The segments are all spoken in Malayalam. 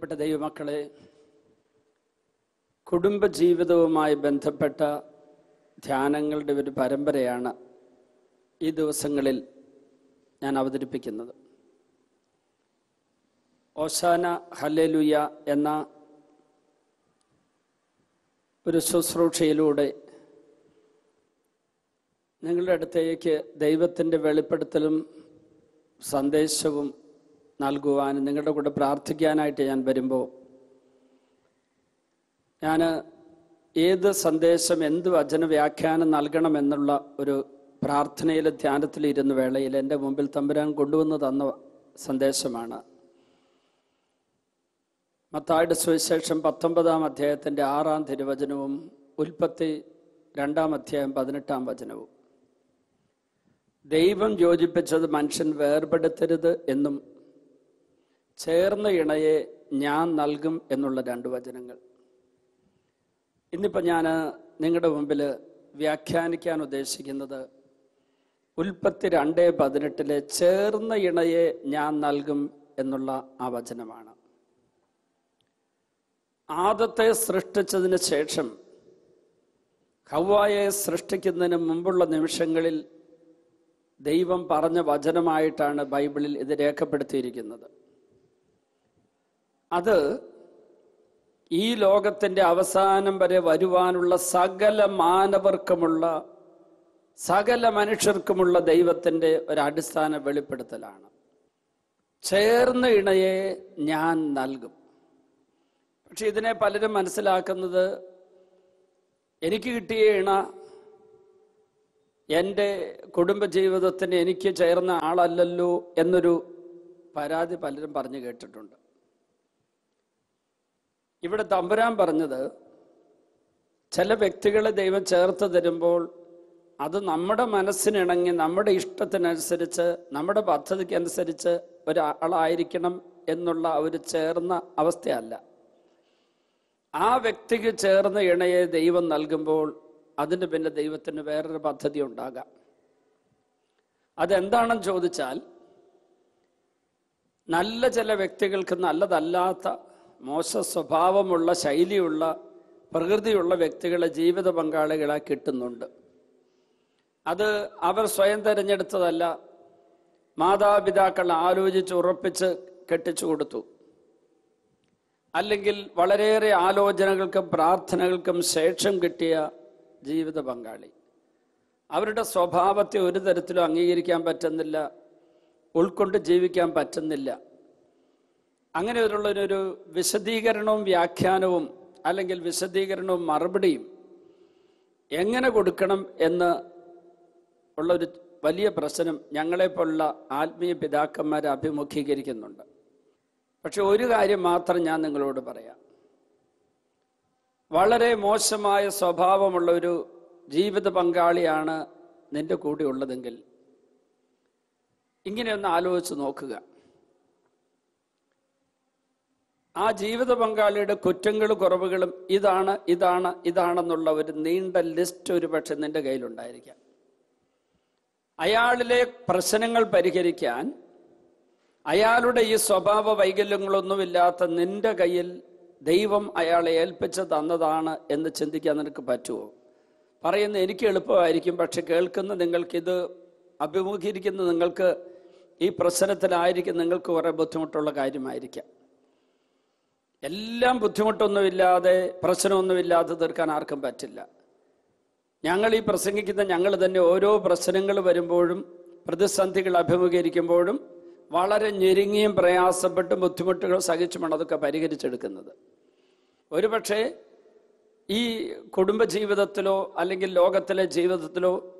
പ്രിയപ്പെട്ട ദൈവമക്കളെ കുടുംബജീവിതവുമായി ബന്ധപ്പെട്ട ധ്യാനങ്ങളുടെ ഒരു പരമ്പരയാണ് ഈ ദിവസങ്ങളിൽ ഞാൻ അവതരിപ്പിക്കുന്നത്. ഓശാന ഹലലുയ എന്ന ഒരു ശുശ്രൂഷയിലൂടെ നിങ്ങളുടെ അടുത്തേക്ക് ദൈവത്തിന്റെ വെളിപ്പെടുത്തലും സന്ദേശവും നൽകുവാനും നിങ്ങളുടെ കൂടെ പ്രാർത്ഥിക്കാനായിട്ട് ഞാൻ വരുമ്പോൾ ഞാൻ ഏത് സന്ദേശം എന്ത് വചന വ്യാഖ്യാനം നൽകണമെന്നുള്ള ഒരു പ്രാർത്ഥനയിൽ ധ്യാനത്തിലിരുന്ന വേളയിൽ എന്റെ മുമ്പിൽ തമ്പുരാൻ കൊണ്ടുവന്ന് തന്ന സന്ദേശമാണ്. മത്തായുടെ സുവിശേഷം പത്തൊമ്പതാം അധ്യായത്തിന്റെ ആറാം തിരുവചനവും ഉൽപ്പത്തി രണ്ടാം അധ്യായം പതിനെട്ടാം വചനവും. ദൈവം യോജിപ്പിച്ചത് മനുഷ്യൻ വേർപെടുത്തരുത് എന്നും ചേർന്ന ഇണയെ ഞാൻ നൽകും എന്നുള്ള രണ്ട് വചനങ്ങൾ. ഇന്നിപ്പോൾ ഞാൻ നിങ്ങളുടെ മുമ്പിൽ വ്യാഖ്യാനിക്കാൻ ഉദ്ദേശിക്കുന്നത് ഉൽപ്പത്തി രണ്ട് പതിനെട്ടിലെ ചേർന്ന ഇണയെ ഞാൻ നൽകും എന്നുള്ള ആ വചനമാണ്. ആദത്തെ സൃഷ്ടിച്ചതിന് ശേഷം ഹവായെ സൃഷ്ടിക്കുന്നതിന് മുമ്പുള്ള നിമിഷങ്ങളിൽ ദൈവം പറഞ്ഞ വചനമായിട്ടാണ് ബൈബിളിൽ ഇത് രേഖപ്പെടുത്തിയിരിക്കുന്നത്. അത് ഈ ലോകത്തിന്റെ അവസാനം വരെ വരുവാനുള്ള സകല മാനവർക്കുമുള്ള സകല മനുഷ്യർക്കുമുള്ള ദൈവത്തിന്റെ ഒരു അടിസ്ഥാന വെളിപ്പെടുത്തലാണ്. ചേർന്ന ഇണയെ ഞാൻ നൽകും. പക്ഷെ ഇതിനെ പലരും മനസ്സിലാക്കുന്നത് എനിക്ക് കിട്ടിയ ഇണ എന്റെ കുടുംബജീവിതത്തിന് എനിക്ക് ചേർന്ന ആളല്ലല്ലോ എന്നൊരു പരാതി പലരും പറഞ്ഞു കേട്ടിട്ടുണ്ട്. ഇവിടെ തമ്പുരാൻ പറഞ്ഞത് ചില വ്യക്തികളെ ദൈവം ചേർത്ത് തരുമ്പോൾ അത് നമ്മുടെ മനസ്സിനിണങ്ങി നമ്മുടെ ഇഷ്ടത്തിനനുസരിച്ച് നമ്മുടെ പദ്ധതിക്ക് അനുസരിച്ച് ഒരാളായിരിക്കണം എന്നുള്ള ഒരു ചേർന്ന അവസ്ഥയല്ല. ആ വ്യക്തിക്ക് ചേർന്ന ഇണയെ ദൈവം നൽകുമ്പോൾ അതിന് പിന്നെ ദൈവത്തിന് വേറൊരു പദ്ധതി ഉണ്ടാകാം. അതെന്താണെന്ന് ചോദിച്ചാൽ നല്ല ചില വ്യക്തികൾക്ക് നല്ലതല്ലാത്ത മോശ സ്വഭാവമുള്ള ശൈലിയുള്ള പ്രകൃതിയുള്ള വ്യക്തികളെ ജീവിത പങ്കാളികളായി കിട്ടുന്നുണ്ട്. അത് അവർ സ്വയം തിരഞ്ഞെടുത്തതല്ല മാതാപിതാക്കൾ ആലോചിച്ച് ഉറപ്പിച്ച് കെട്ടിച്ചു കൊടുത്തു. അല്ലെങ്കിൽ വളരെയേറെ ആലോചനകൾക്കും പ്രാർത്ഥനകൾക്കും ശേഷം കിട്ടിയ ജീവിത പങ്കാളി. അവരുടെ സ്വഭാവത്തെ ഒരു തരത്തിലും അംഗീകരിക്കാൻ പറ്റുന്നില്ല ഉൾക്കൊണ്ട് ജീവിക്കാൻ പറ്റുന്നില്ല. അങ്ങനെ ഒരു വിശദീകരണവും വ്യാഖ്യാനവും അല്ലെങ്കിൽ വിശദീകരണവും മറുപടിയും എങ്ങനെ കൊടുക്കണം എന്ന് ഉള്ളൊരു വലിയ പ്രശ്നം ഞങ്ങളെപ്പോലുള്ള ആത്മീയ പിതാക്കന്മാർ അഭിമുഖീകരിക്കുന്നുണ്ട്. പക്ഷെ ഒരു കാര്യം മാത്രം ഞാൻ നിങ്ങളോട് പറയാം. വളരെ മോശമായ സ്വഭാവമുള്ള ഒരു ജീവിത പങ്കാളിയാണ് നിന്റെ കൂടെ ഉള്ളതെങ്കിൽ ഇങ്ങനെയൊന്ന് ആലോചിച്ച് നോക്കുക. ആ ജീവിത പങ്കാളിയുടെ കുറ്റങ്ങളും കുറവുകളും ഇതാണ് ഇതാണ് ഇതാണെന്നുള്ള ഒരു നീണ്ട ലിസ്റ്റ് ഒരു പക്ഷെ നിന്റെ കയ്യിലുണ്ടായിരിക്കാം. അയാളിലെ പ്രശ്നങ്ങൾ പരിഹരിക്കാൻ അയാളുടെ ഈ സ്വഭാവ വൈകല്യങ്ങളൊന്നുമില്ലാത്ത നിന്റെ കയ്യിൽ ദൈവം അയാളെ ഏൽപ്പിച്ച് തന്നതാണ് എന്ന് ചിന്തിക്കാൻ നിനക്ക് പറ്റുമോ? പറയുന്ന എനിക്ക് എളുപ്പമായിരിക്കും പക്ഷെ കേൾക്കുന്ന നിങ്ങൾക്കിത് അഭിമുഖീകരിക്കുന്ന നിങ്ങൾക്ക് ഈ പ്രശ്നത്തിലായിരിക്കും നിങ്ങൾക്ക് കുറേ ബുദ്ധിമുട്ടുള്ള കാര്യമായിരിക്കാം. എല്ലാം ബുദ്ധിമുട്ടൊന്നുമില്ലാതെ പ്രശ്നമൊന്നുമില്ലാതെ തീർക്കാൻ ആർക്കും പറ്റില്ല. ഞങ്ങൾ ഈ പ്രസംഗിക്കുന്ന ഞങ്ങൾ തന്നെ ഓരോ പ്രശ്നങ്ങൾ വരുമ്പോഴും പ്രതിസന്ധികൾ അഭിമുഖീകരിക്കുമ്പോഴും വളരെ ഞെരുങ്ങിയും പ്രയാസപ്പെട്ടും ബുദ്ധിമുട്ടുകൾ സഹിച്ചുമാണ് അതൊക്കെ പരിഹരിച്ചെടുക്കുന്നത്. ഒരുപക്ഷെ ഈ കുടുംബജീവിതത്തിലോ അല്ലെങ്കിൽ ലോകത്തിലെ ജീവിതത്തിലോ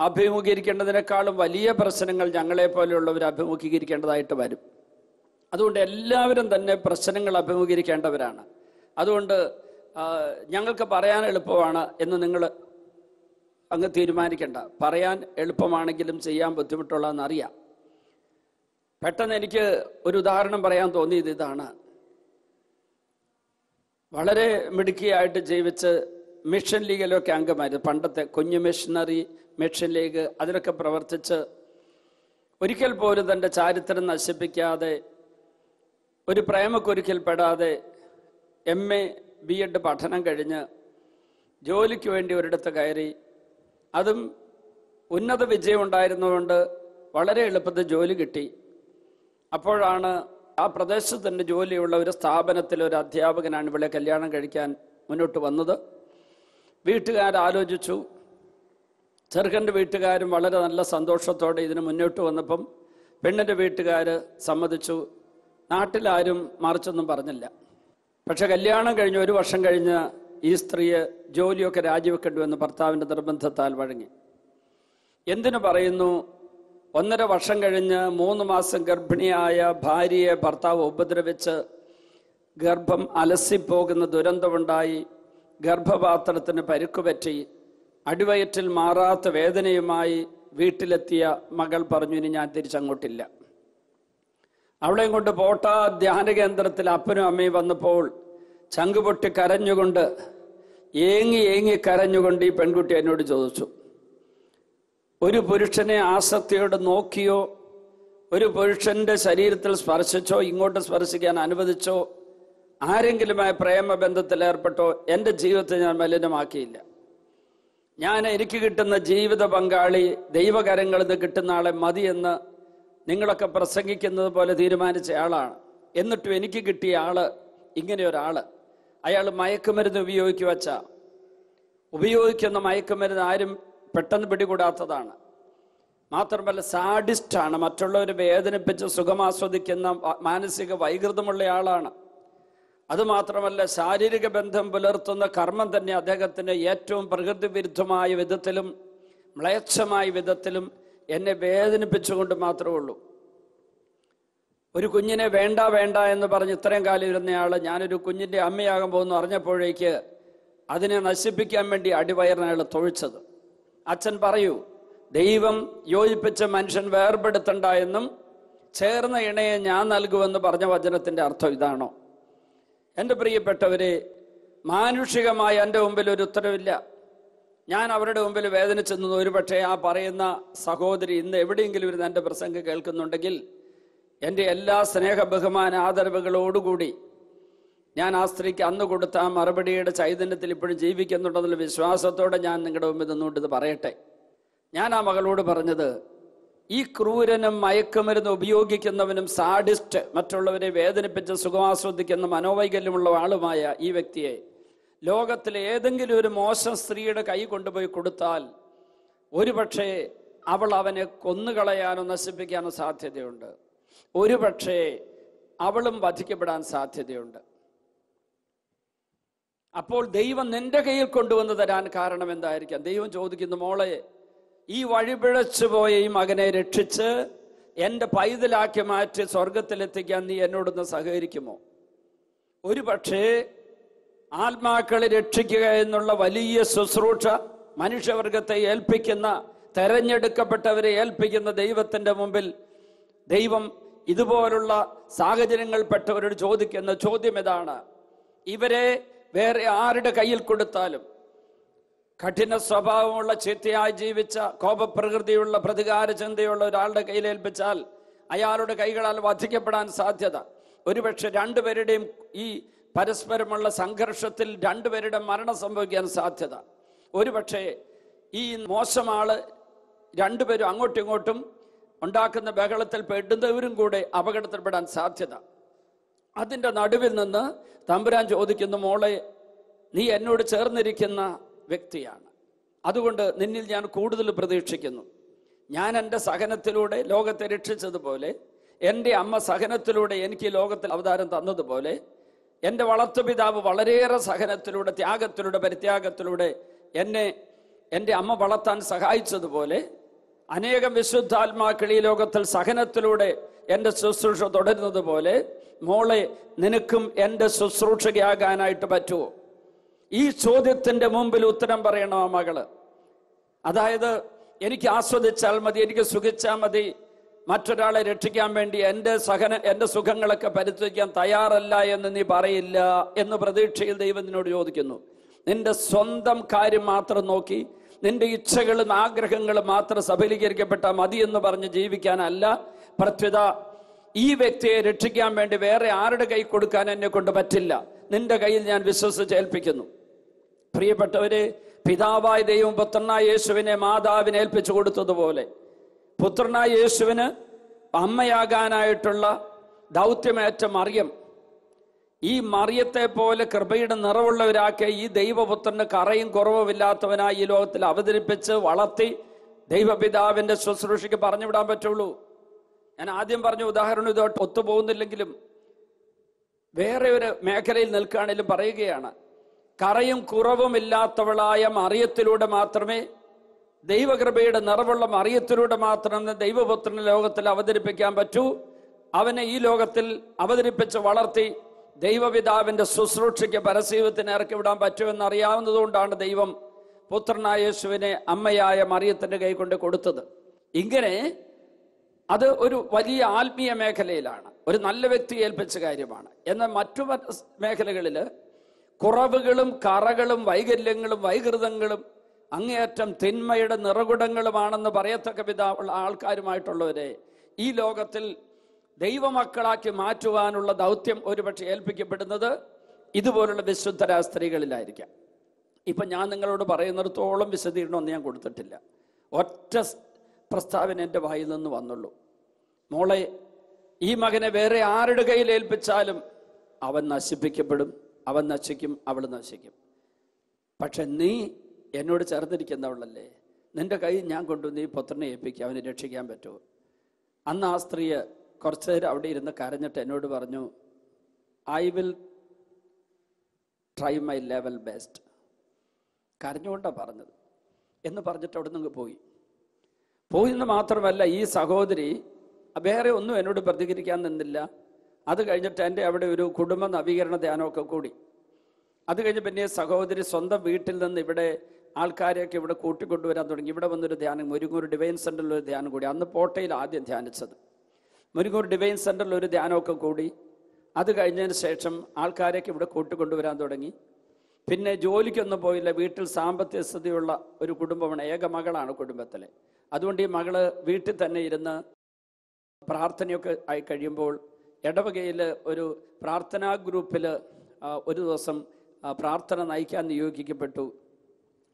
അഭിമുഖീകരിക്കേണ്ടതിനേക്കാളും വലിയ പ്രശ്നങ്ങൾ ഞങ്ങളെ പോലെയുള്ളവർ അഭിമുഖീകരിക്കേണ്ടതായിട്ട് വരും. അതുകൊണ്ട് എല്ലാവരും തന്നെ പ്രശ്നങ്ങൾ അഭിമുഖീകരിക്കേണ്ടവരാണ്. അതുകൊണ്ട് ഞങ്ങൾക്ക് പറയാൻ എളുപ്പമാണ് എന്ന് നിങ്ങൾ അങ്ങ് തീരുമാനിക്കേണ്ട. പറയാൻ എളുപ്പമാണെങ്കിലും ചെയ്യാൻ ബുദ്ധിമുട്ടുള്ളതെന്നറിയാം. പെട്ടെന്ന് എനിക്ക് ഒരു ഉദാഹരണം പറയാൻ തോന്നിയത് ഇതാണ്. വളരെ മിടുക്കിയായിട്ട് ജീവിച്ച് മിഷൻ ലീഗിലൊക്കെ അംഗമായിരുന്നു പണ്ടത്തെ കുഞ്ഞു മിഷണറി മിഷൻ ലീഗ് അതിലൊക്കെ പ്രവർത്തിച്ച് ഒരിക്കൽ പോലും തന്റെ ചാരിത്രം നശിപ്പിക്കാതെ ഒരു പ്രേമക്കൊരുക്കിൽ പെടാതെ എം എ ബി എഡ് പഠനം കഴിഞ്ഞ് ജോലിക്ക് വേണ്ടി ഒരിടത്ത് കയറി. അതും ഉന്നത വിജയം ഉണ്ടായിരുന്നതുകൊണ്ട് വളരെ എളുപ്പത്തിൽ ജോലി കിട്ടി. അപ്പോഴാണ് ആ പ്രദേശത്ത് തന്നെ ജോലിയുള്ള ഒരു സ്ഥാപനത്തിൽ ഒരു അധ്യാപകനാണ് ഇവിടെ കല്യാണം കഴിക്കാൻ മുന്നോട്ട് വന്നത്. വീട്ടുകാർ ആലോചിച്ചു. ചെറുക്കന്റെ വീട്ടുകാരും വളരെ നല്ല സന്തോഷത്തോടെ ഇതിന് മുന്നോട്ട് വന്നപ്പം പെണ്ണിന്റെ വീട്ടുകാർ സമ്മതിച്ചു. നാട്ടിലാരും മറിച്ചൊന്നും പറഞ്ഞില്ല. പക്ഷെ കല്യാണം കഴിഞ്ഞ് ഒരു വർഷം കഴിഞ്ഞ് ഈ സ്ത്രീയെ ജോലിയൊക്കെ രാജിവെക്കേണ്ടി വന്ന് ഭർത്താവിന്റെ നിർബന്ധത്താൽ വഴങ്ങി. എന്തിനു പറയുന്നു? ഒന്നര വർഷം കഴിഞ്ഞ് മൂന്ന് മാസം ഗർഭിണിയായ ഭാര്യയെ ഭർത്താവ് ഉപദ്രവിച്ച് ഗർഭം അലസിപ്പോകുന്ന ദുരന്തമുണ്ടായി. ഗർഭപാത്രത്തിന് പരുക്കുപറ്റി. അടിവയറ്റിൽ മാറാത്ത വേദനയുമായി വീട്ടിലെത്തിയ മകൾ പറഞ്ഞു ഇനി ഞാൻ തിരിച്ചങ്ങോട്ടില്ല. അവളെയും കൊണ്ട് പോട്ട ധ്യാന കേന്ദ്രത്തിൽ അപ്പനും അമ്മയും വന്നപ്പോൾ ചങ്കുപൊട്ടി കരഞ്ഞുകൊണ്ട് ഏങ്ങി ഏങ്ങി കരഞ്ഞുകൊണ്ട് ഈ പെൺകുട്ടി എന്നോട് ചോദിച്ചു ഒരു പുരുഷനെ ആസക്തിയോട് നോക്കിയോ? ഒരു പുരുഷന്റെ ശരീരത്തിൽ സ്പർശിച്ചോ? ഇങ്ങോട്ട് സ്പർശിക്കാൻ അനുവദിച്ചോ? ആരെങ്കിലുമായി പ്രേമബന്ധത്തിൽ ഏർപ്പെട്ടോ? എന്റെ ജീവിതത്തെ ഞാൻ മലിനമാക്കിയില്ല. ഞാൻ എനിക്ക് കിട്ടുന്ന ജീവിത പങ്കാളി ദൈവകരങ്ങളിൽ നിന്ന് കിട്ടുന്ന ആളെ മതിയെന്ന് നിങ്ങളൊക്കെ പ്രസംഗിക്കുന്നത് പോലെ തീരുമാനിച്ച ആളാണ്. എന്നിട്ടും എനിക്ക് കിട്ടിയ ആൾ ഇങ്ങനെ ഒരാൾ. അയാൾ മയക്കുമരുന്ന് ഉപയോഗിക്കുക വച്ച. ഉപയോഗിക്കുന്ന മയക്കുമരുന്ന് ആരും പെട്ടെന്ന് പിടികൂടാത്തതാണ്. മാത്രമല്ല സാഡിസ്റ്റാണ്. മറ്റുള്ളവരെ വേദനിപ്പിച്ച് സുഖമാസ്വദിക്കുന്ന മാനസിക വൈകൃതമുള്ള ആളാണ്. അതുമാത്രമല്ല ശാരീരിക ബന്ധം പുലർത്തുന്ന കർമ്മം തന്നെ അദ്ദേഹത്തിന് ഏറ്റവും പ്രകൃതി വിരുദ്ധമായ വിധത്തിലും മ്ലേച്ഛമായ വിധത്തിലും എന്നെ വേദനിപ്പിച്ചുകൊണ്ട് മാത്രമേ ഉള്ളൂ. ഒരു കുഞ്ഞിനെ വേണ്ട വേണ്ട എന്ന് പറഞ്ഞ് ഇത്രയും കാലം ഇരുന്നയാൾ ഞാനൊരു കുഞ്ഞിന്റെ അമ്മയാകാൻ പോകുന്നു അറിഞ്ഞപ്പോഴേക്ക് അതിനെ നശിപ്പിക്കാൻ വേണ്ടി അടിവയറിനയാൾ തൊഴിച്ചത്. അച്ഛൻ പറയൂ ദൈവം യോജിപ്പിച്ച മനുഷ്യൻ വേർപെടുത്തണ്ട എന്നും ചേർന്ന ഇണയെ ഞാൻ നൽകുമെന്ന് പറഞ്ഞ വചനത്തിന്റെ അർത്ഥം ഇതാണോ? എന്റെ പ്രിയപ്പെട്ടവരെ മാനുഷികമായ എന്റെ മുമ്പിൽ ഒരു ഉത്തരവില്ല. ഞാൻ അവരുടെ മുമ്പിൽ വേദനിച്ചെന്ന് ഒരുപക്ഷെ ആ പറയുന്ന സഹോദരി ഇന്ന് എവിടെയെങ്കിലും ഇരുന്ന് എന്റെ പ്രസംഗം കേൾക്കുന്നുണ്ടെങ്കിൽ എന്റെ എല്ലാ സ്നേഹ ബഹുമാന ആദരവുകളോടുകൂടി ഞാൻ ആ സ്ത്രീക്ക് അന്ന് കൊടുത്ത ആ മറുപടിയുടെ ചൈതന്യത്തിൽ ഇപ്പോഴും ജീവിക്കുന്നുണ്ടെന്നുള്ള വിശ്വാസത്തോടെ ഞാൻ നിങ്ങളുടെ മുമ്പിൽ നിന്നുകൊണ്ട് ഇത് പറയട്ടെ. ഞാൻ ആ മകളോട് പറഞ്ഞത് ഈ ക്രൂരനും മയക്കുമരുന്ന് ഉപയോഗിക്കുന്നവനും സാഡിസ്റ്റ് മറ്റുള്ളവരെ വേദനിപ്പിച്ച് സുഖമാസ്വദിക്കുന്ന മനോവൈകല്യമുള്ള ആളുമായ ഈ വ്യക്തിയെ ലോകത്തിലെ ഏതെങ്കിലും ഒരു മോശം സ്ത്രീയുടെ കൈ കൊണ്ടുപോയി കൊടുത്താൽ ഒരുപക്ഷെ അവൾ അവനെ കൊന്നുകളയാനോ നശിപ്പിക്കാനോ സാധ്യതയുണ്ട്. ഒരുപക്ഷെ അവളും വധിക്കപ്പെടാൻ സാധ്യതയുണ്ട്. അപ്പോൾ ദൈവം നിന്റെ കയ്യിൽ കൊണ്ടുവന്ന് തരാൻ കാരണം എന്തായിരിക്കാം? ദൈവം ചോദിക്കുന്നു മോളെ ഈ വഴിപിഴച്ചു പോയ ഈ മകനെ രക്ഷിച്ച് എന്റെ പൈതലാക്കി മാറ്റി സ്വർഗത്തിലെത്തിക്കാൻ നീ എന്നോടൊന്ന് സഹകരിക്കുമോ? ഒരു പക്ഷേ ആത്മാക്കളെ രക്ഷിക്കുക എന്നുള്ള വലിയ ശുശ്രൂഷ മനുഷ്യവർഗത്തെ ഏൽപ്പിക്കുന്ന തെരഞ്ഞെടുക്കപ്പെട്ടവരെ ഏൽപ്പിക്കുന്ന ദൈവത്തിന്റെ മുമ്പിൽ ദൈവം ഇതുപോലുള്ള സാഹചര്യങ്ങൾപ്പെട്ടവരോട് ചോദിക്കുന്ന ചോദ്യം ഇതാണ്. ഇവരെ വേറെ ആരുടെ കയ്യിൽ കൊടുത്താലും കഠിന സ്വഭാവമുള്ള ചിത്തയായി ജീവിച്ച കോപപ്രകൃതിയുള്ള പ്രതികാര ചിന്തയുള്ള ഒരാളുടെ കയ്യിൽ ഏൽപ്പിച്ചാൽ അയാളുടെ കൈകളാൽ വധിക്കപ്പെടാൻ സാധ്യത. ഒരുപക്ഷെ രണ്ടുപേരുടെയും ഈ പരസ്പരമുള്ള സംഘർഷത്തിൽ രണ്ടുപേരുടെ മരണം സംഭവിക്കാൻ സാധ്യത. ഒരുപക്ഷെ ഈ മോശമാൾ രണ്ടുപേരും അങ്ങോട്ടും ഇങ്ങോട്ടും ഉണ്ടാക്കുന്ന ബഹളത്തിൽ പെടുന്നവരും കൂടെ അപകടത്തിൽപ്പെടാൻ സാധ്യത. അതിന്റെ നടുവിൽ നിന്ന് തമ്പുരാൻ ചോദിക്കുന്നു മോളെ നീ എന്നോട് ചേർന്നിരിക്കുന്ന വ്യക്തിയാണ്. അതുകൊണ്ട് നിന്നിൽ ഞാൻ കൂടുതൽ പ്രതീക്ഷിക്കുന്നു. ഞാൻ എന്റെ സഹനത്തിലൂടെ ലോകത്തെ രക്ഷിച്ചതുപോലെ എന്റെ അമ്മ സഹനത്തിലൂടെ എനിക്ക് ലോകത്തിൽ അവതാരം തന്നതുപോലെ എന്റെ വളർത്തുപിതാവ് വളരെയേറെ സഹനത്തിലൂടെ ത്യാഗത്തിലൂടെ പരിത്യാഗത്തിലൂടെ എന്നെ എന്റെ അമ്മ വളർത്താൻ സഹായിച്ചതുപോലെ അനേകം വിശുദ്ധാത്മാക്കൾ ഈ ലോകത്തിൽ സഹനത്തിലൂടെ എന്റെ ശുശ്രൂഷ തുടരുന്നത് പോലെ മോളെ നിനക്കും എന്റെ ശുശ്രൂഷകയാകാനായിട്ട് പറ്റുമോ? ഈ ചോദ്യത്തിന്റെ മുമ്പിൽ ഉത്തരം പറയണം ആ മകൾ? അതായത് എനിക്ക് ആസ്വദിച്ചാൽ മതി എനിക്ക് സുഖിച്ചാൽ മതി മറ്റൊരാളെ രക്ഷിക്കാൻ വേണ്ടി എന്റെ സഹന എന്റെ സുഖങ്ങളൊക്കെ പരിത്യജിക്കാൻ തയ്യാറല്ല എന്ന് നീ പറയില്ല എന്ന് പ്രതീക്ഷയിൽ ദൈവം നിന്നോട് ചോദിക്കുന്നു. നിന്റെ സ്വന്തം കാര്യം മാത്രം നോക്കി നിന്റെ ഇച്ഛകളും ആഗ്രഹങ്ങളും മാത്രം സഫലീകരിക്കപ്പെട്ടാൽ മതി എന്ന് പറഞ്ഞ് ജീവിക്കാനല്ല പ്രത്യുത ഈ വ്യക്തിയെ രക്ഷിക്കാൻ വേണ്ടി വേറെ ആരുടെ കൈ കൊടുക്കാൻ എന്നെ കൊണ്ട് പറ്റില്ല. നിന്റെ കയ്യിൽ ഞാൻ വിശ്വസിച്ച് ഏൽപ്പിക്കുന്നു. പ്രിയപ്പെട്ടവരെ പിതാവായ ദൈവം പുത്രനായ യേശുവിനെ മാതാവിനെ ഏൽപ്പിച്ചു കൊടുത്തതുപോലെ പുത്രനായ യേശുവിന് അമ്മയാകാനായിട്ടുള്ള ദൗത്യമേറ്റ മറിയം ഈ മറിയത്തെ പോലെ കൃപയുടെ നിറവുള്ളവരാക്കി ഈ ദൈവപുത്രന് കറയും കുറവുമില്ലാത്തവനായി ഈ ലോകത്തിൽ അവതരിപ്പിച്ച് വളർത്തി ദൈവപിതാവിന്റെ ശുശ്രൂഷയ്ക്ക് പറഞ്ഞു വിടാൻ പറ്റുള്ളൂ. ഞാൻ ആദ്യം പറഞ്ഞ ഉദാഹരണം ഇതോട്ട് ഒത്തുപോകുന്നില്ലെങ്കിലും വേറെ ഒരു മേഖലയിൽ നിൽക്കുകയാണെങ്കിലും പറയുകയാണ്. കറയും കുറവുമില്ലാത്തവളായ മറിയത്തിലൂടെ മാത്രമേ ദൈവകൃപയുടെ നിറവുള്ള അറിയത്തിലൂടെ മാത്രം ദൈവപുത്രനെ ലോകത്തിൽ അവതരിപ്പിക്കാൻ പറ്റൂ. അവനെ ഈ ലോകത്തിൽ അവതരിപ്പിച്ച് വളർത്തി ദൈവപിതാവിന്റെ ശുശ്രൂഷയ്ക്ക് പരസീവത്തിന് ഇറക്കി വിടാൻ പറ്റുമെന്ന് അറിയാവുന്നതുകൊണ്ടാണ് ദൈവം പുത്രനായ യേശുവിനെ അമ്മയായ മറിയത്തിന്റെ കൈ കൊണ്ട് കൊടുത്തത്. ഇങ്ങനെ അത് ഒരു വലിയ ആത്മീയ മേഖലയിലാണ്. ഒരു നല്ല വ്യക്തി ഏൽപ്പിച്ച കാര്യമാണ്. എന്നാൽ മറ്റു മേഖലകളിൽ കുറവുകളും കറകളും വൈകല്യങ്ങളും വൈകൃതങ്ങളും അങ്ങേയറ്റം തിന്മയുടെ നിറകുടങ്ങളുമാണെന്ന് പറയത്തക്ക വിധ ഉള്ള ആൾക്കാരുമായിട്ടുള്ളവരെ ഈ ലോകത്തിൽ ദൈവമക്കളാക്കി മാറ്റുവാനുള്ള ദൗത്യം ഒരുപക്ഷെ ഏൽപ്പിക്കപ്പെടുന്നത് ഇതുപോലുള്ള വിശുദ്ധരാ സ്ത്രീകളിലായിരിക്കാം. ഇപ്പം ഞാൻ നിങ്ങളോട് പറയുന്നിടത്തോളം വിശദീകരണമൊന്നും ഞാൻ കൊടുത്തിട്ടില്ല. ഒറ്റ പ്രസ്താവന എന്റെ വായിൽ നിന്ന് വന്നുള്ളൂ. മോളെ ഈ മകനെ വേറെ ആരുടെ കയ്യിൽ ഏൽപ്പിച്ചാലും അവൻ നശിപ്പിക്കപ്പെടും അവൻ നശിക്കും അവൾ നശിക്കും. പക്ഷെ നീ എന്നോട് ചേർന്നിരിക്കുന്നവളല്ലേ നിന്റെ കൈ ഞാൻ കൊണ്ടുവന്ന് ഈ പുത്രനെ ഏൽപ്പിക്കുക അവനെ രക്ഷിക്കാൻ പറ്റുമോ? അന്ന് ആ സ്ത്രീയെ കുറച്ചു നേരം അവിടെ ഇരുന്ന് കരഞ്ഞിട്ട് എന്നോട് പറഞ്ഞു I will try my level best കരഞ്ഞുകൊണ്ടാണ് പറഞ്ഞത്. എന്ന് പറഞ്ഞിട്ട് അവിടെ നിന്ന് പോയി. പോയി എന്ന് മാത്രമല്ല ഈ സഹോദരി വേറെ ഒന്നും എന്നോട് പ്രതികരിക്കാൻ നിന്നില്ല. അത് കഴിഞ്ഞിട്ട് എന്റെ അവിടെ ഒരു കുടുംബ നവീകരണ ധ്യാനമൊക്കെ കൂടി. അത് കഴിഞ്ഞ് പിന്നെ സഹോദരി സ്വന്തം വീട്ടിൽ നിന്ന് ഇവിടെ ആൾക്കാരെയൊക്കെ ഇവിടെ കൂട്ടിക്കൊണ്ടുവരാൻ തുടങ്ങി. ഇവിടെ വന്നൊരു ധ്യാനം മുരുങ്ങൂർ ഡിവൈൻ സെന്ററിൽ ഒരു ധ്യാനം കൂടി. അന്ന് പോട്ടയിൽ ആദ്യം ധ്യാനിച്ചത്. മുരുങ്ങൂർ ഡിവൈൻ സെന്ററിൽ ഒരു ധ്യാനമൊക്കെ കൂടി. അത് കഴിഞ്ഞതിന് ശേഷം ആൾക്കാരെയൊക്കെ ഇവിടെ കൂട്ടിക്കൊണ്ടുവരാൻ തുടങ്ങി. പിന്നെ ജോലിക്കൊന്നും പോയില്ല. വീട്ടിൽ സാമ്പത്തിക സ്ഥിതിയുള്ള ഒരു കുടുംബമാണ്. ഏക മകളാണ് കുടുംബത്തിലെ. അതുകൊണ്ട് ഈ മകൾ വീട്ടിൽ തന്നെ ഇരുന്ന് പ്രാർത്ഥനയൊക്കെ ആയി കഴിയുമ്പോൾ ഇടവകയിൽ ഒരു പ്രാർത്ഥനാ ഗ്രൂപ്പിൽ ഒരു ദിവസം പ്രാർത്ഥന നയിക്കാൻ നിയോഗിക്കപ്പെട്ടു.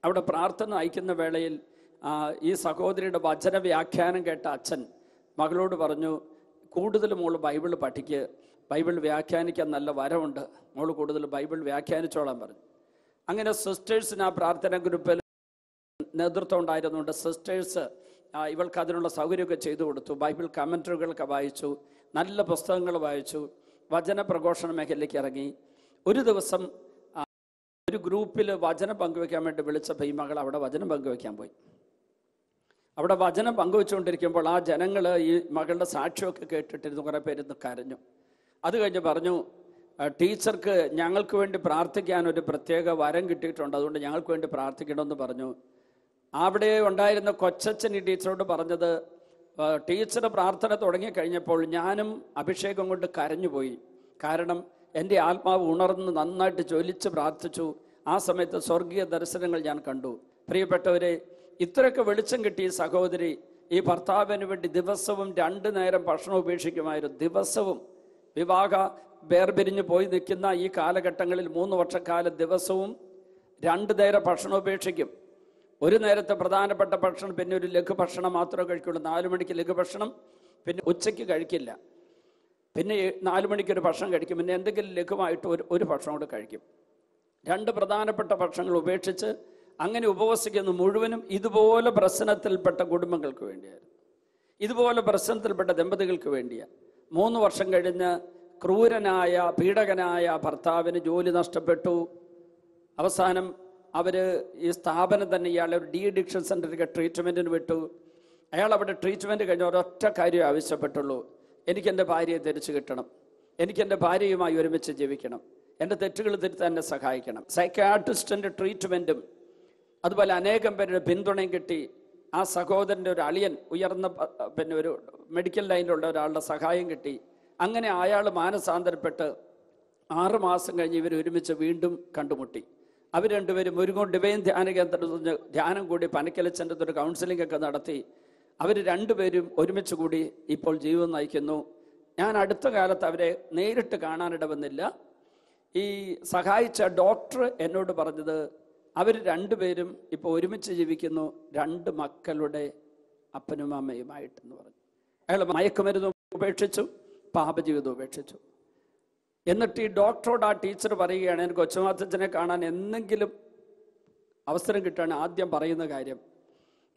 അവിടെ പ്രാർത്ഥന അയക്കുന്ന വേളയിൽ ഈ സഹോദരിയുടെ വചന വ്യാഖ്യാനം കേട്ട അച്ഛൻ മകളോട് പറഞ്ഞു കൂടുതൽ മോൾ ബൈബിൾ പഠിക്ക്. ബൈബിൾ വ്യാഖ്യാനിക്കാൻ നല്ല വരമുണ്ട് മോൾ കൂടുതൽ ബൈബിൾ വ്യാഖ്യാനിച്ചോളാൻ പറഞ്ഞു. അങ്ങനെ സിസ്റ്റേഴ്സിന് ആ പ്രാർത്ഥന ഗ്രൂപ്പിൽ നേതൃത്വം ഉണ്ടായിരുന്നുകൊണ്ട് സിസ്റ്റേഴ്സ് ഇവൾക്ക് അതിനുള്ള സൗകര്യമൊക്കെ ചെയ്തു കൊടുത്തു. ബൈബിൾ കമന്ററുകളൊക്കെ വായിച്ചു നല്ല പുസ്തകങ്ങൾ വായിച്ചു. വചന പ്രഘോഷണ മേഖലയിലേക്ക് ഇറങ്ങി. ഒരു ദിവസം ഒരു ഗ്രൂപ്പിൽ വചനം പങ്കുവെക്കാൻ വേണ്ടി വിളിച്ച ഈ മകൾ അവിടെ വചനം പങ്കുവെക്കാൻ പോയി. അവിടെ വചനം പങ്കുവെച്ചുകൊണ്ടിരിക്കുമ്പോൾ ആ ജനങ്ങൾ ഈ മകളുടെ സാക്ഷ്യമൊക്കെ കേട്ടിട്ടിരുന്നു കുറേ പേരുന്ന് കരഞ്ഞു. അത് കഴിഞ്ഞ് പറഞ്ഞു ടീച്ചർക്ക് ഞങ്ങൾക്ക് വേണ്ടി പ്രാർത്ഥിക്കാൻ ഒരു പ്രത്യേക വരം കിട്ടിയിട്ടുണ്ട്. അതുകൊണ്ട് ഞങ്ങൾക്ക് വേണ്ടി പ്രാർത്ഥിക്കണമെന്ന് പറഞ്ഞു. അവിടെ ഉണ്ടായിരുന്ന കൊച്ചച്ഛൻ ഈ ടീച്ചറോട് പറഞ്ഞത് "ആ, ടീച്ചർ പ്രാർത്ഥന തുടങ്ങിക്കഴിഞ്ഞപ്പോൾ ഞാനും അഭിഷേകം കൊണ്ട് കരഞ്ഞുപോയി. കാരണം എന്റെ ആത്മാവ് ഉണർന്ന് നന്നായിട്ട് ജ്വലിച്ച് പ്രാർത്ഥിച്ചു. ആ സമയത്ത് സ്വർഗീയ ദർശനങ്ങൾ ഞാൻ കണ്ടു. പ്രിയപ്പെട്ടവരെ ഇത്രയൊക്കെ വെളിച്ചം കിട്ടിയ സഹോദരി ഈ ഭർത്താവിന് വേണ്ടി ദിവസവും രണ്ടു നേരം ഭക്ഷണം ഉപേക്ഷിക്കുമായിരുന്നു. ദിവസവും വിവാഹ വേർപിരിഞ്ഞ് പോയി നിൽക്കുന്ന ഈ കാലഘട്ടങ്ങളിൽ മൂന്ന് വർഷക്കാലം ദിവസവും രണ്ട് നേരം ഭക്ഷണം ഉപേക്ഷിക്കും. ഒരു നേരത്തെ പ്രധാനപ്പെട്ട ഭക്ഷണം പിന്നെ ഒരു ലഘുഭക്ഷണം മാത്രമേ കഴിക്കുള്ളൂ. നാലു മണിക്ക് ലഘുഭക്ഷണം പിന്നെ ഉച്ചയ്ക്ക് കഴിക്കില്ല. പിന്നെ നാല് മണിക്ക് ഒരു ഭക്ഷണം കഴിക്കും. പിന്നെ എന്തെങ്കിലും ലഘുവായിട്ട് ഒരു ഒരു ഭക്ഷണം കൂടെ കഴിക്കും. രണ്ട് പ്രധാനപ്പെട്ട ഭക്ഷണങ്ങൾ ഉപേക്ഷിച്ച് അങ്ങനെ ഉപവസിക്കുന്ന മുഴുവനും ഇതുപോലെ പ്രശ്നത്തിൽപ്പെട്ട കുടുംബങ്ങൾക്ക് വേണ്ടിയായിരുന്നു ഇതുപോലെ പ്രശ്നത്തിൽപ്പെട്ട ദമ്പതികൾക്ക് വേണ്ടിയാണ്. മൂന്ന് വർഷം കഴിഞ്ഞ് ക്രൂരനായ പീഡകനായ ഭർത്താവിന് ജോലി നഷ്ടപ്പെട്ടു. അവസാനം അവർ ഈ സ്ഥാപനം തന്നെ ഇയാളെ ഒരു ഡി അഡിക്ഷൻ സെന്ററിലേക്ക് ട്രീറ്റ്മെന്റിന് വിട്ടു. അയാൾ അവിടെ ട്രീറ്റ്മെന്റ് കഴിഞ്ഞ ഒരൊറ്റ കാര്യം ആവശ്യപ്പെട്ടുള്ളൂ. എനിക്ക് എന്റെ ഭാര്യയെ തിരിച്ചു കിട്ടണം. എനിക്ക് എന്റെ ഭാര്യയുമായി ഒരുമിച്ച് ജീവിക്കണം. എന്റെ തെറ്റുകൾ തിരുത്താൻ എന്നെ സഹായിക്കണം. സൈക്കാട്രിസ്റ്റിന്റെ ട്രീറ്റ്മെന്റും അതുപോലെ അനേകം പേരുടെ പിന്തുണയും കിട്ടി ആ സഹോദരന്റെ ഒരു അളിയൻ ഉയർന്ന പിന്നെ ഒരു മെഡിക്കൽ ലൈനിലുള്ള ഒരാളുടെ സഹായം കിട്ടി. അങ്ങനെ അയാൾ മാനസാന്തരപ്പെട്ട് ആറ് മാസം കഴിഞ്ഞ് ഇവർ ഒരുമിച്ച് വീണ്ടും കണ്ടുമുട്ടി. അവർ രണ്ടുപേരും ഒരുങ്ങോട്ട് ഡിവൈൻ ധ്യാന കേന്ദ്രത്തിൽ ധ്യാനം കൂടി പനക്കലച്ചന്റെ ഒരു കൗൺസിലിംഗ് ഒക്കെ നടത്തി. അവർ രണ്ടുപേരും ഒരുമിച്ച് കൂടി ഇപ്പോൾ ജീവിതം നയിക്കുന്നു. ഞാൻ അടുത്ത കാലത്ത് അവരെ നേരിട്ട് കാണാനിട വന്നില്ല ഈ സഹായിച്ച ഡോക്ടർ എന്നോട് പറഞ്ഞത് അവർ രണ്ടുപേരും ഇപ്പോൾ ഒരുമിച്ച് ജീവിക്കുന്നു രണ്ട് മക്കളുടെ അപ്പനും അമ്മയുമായിട്ടെന്ന് പറഞ്ഞു. അയാൾ മയക്കുമരുന്ന് ഉപേക്ഷിച്ചു പാപജീവിതം ഉപേക്ഷിച്ചു. എന്നിട്ട് ഈ ഡോക്ടറോട് ആ ടീച്ചർ പറയുകയാണ് എനിക്ക് കൊച്ചുമാത്തച്ഛനെ കാണാൻ എന്തെങ്കിലും അവസരം കിട്ടുകയാണ് ആദ്യം പറയുന്ന കാര്യം.